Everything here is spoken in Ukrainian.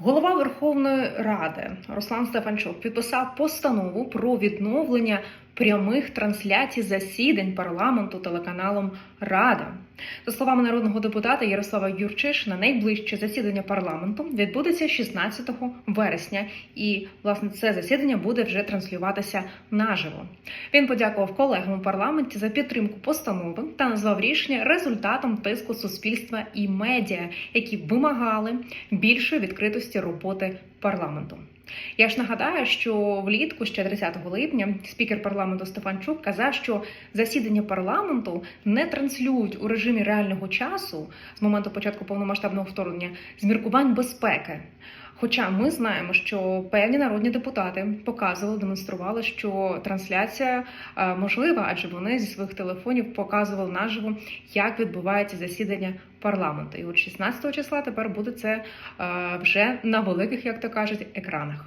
Голова Верховної Ради Руслан Стефанчук підписав постанову про відновлення прямих трансляцій засідань парламенту телеканалом Рада. За словами народного депутата Ярослава Юрчишина, найближче засідання парламенту відбудеться 16 вересня, і власне це засідання буде вже транслюватися наживо. Він подякував колегам у парламенті за підтримку постанови та назвав рішення результатом тиску суспільства і медіа, які вимагали більшої відкритості роботи парламенту. Я ж нагадаю, що влітку, ще 30 липня, спікер парламенту Стефанчук казав, що засідання парламенту не транслюють у режимі реального часу з моменту початку повномасштабного вторгнення з міркувань безпеки. Хоча ми знаємо, що певні народні депутати показували, демонстрували, що трансляція е, можлива, адже вони зі своїх телефонів показували наживо, як відбувається засідання парламенту. І от 16 числа тепер буде це е, вже на великих, як то кажуть, екранах.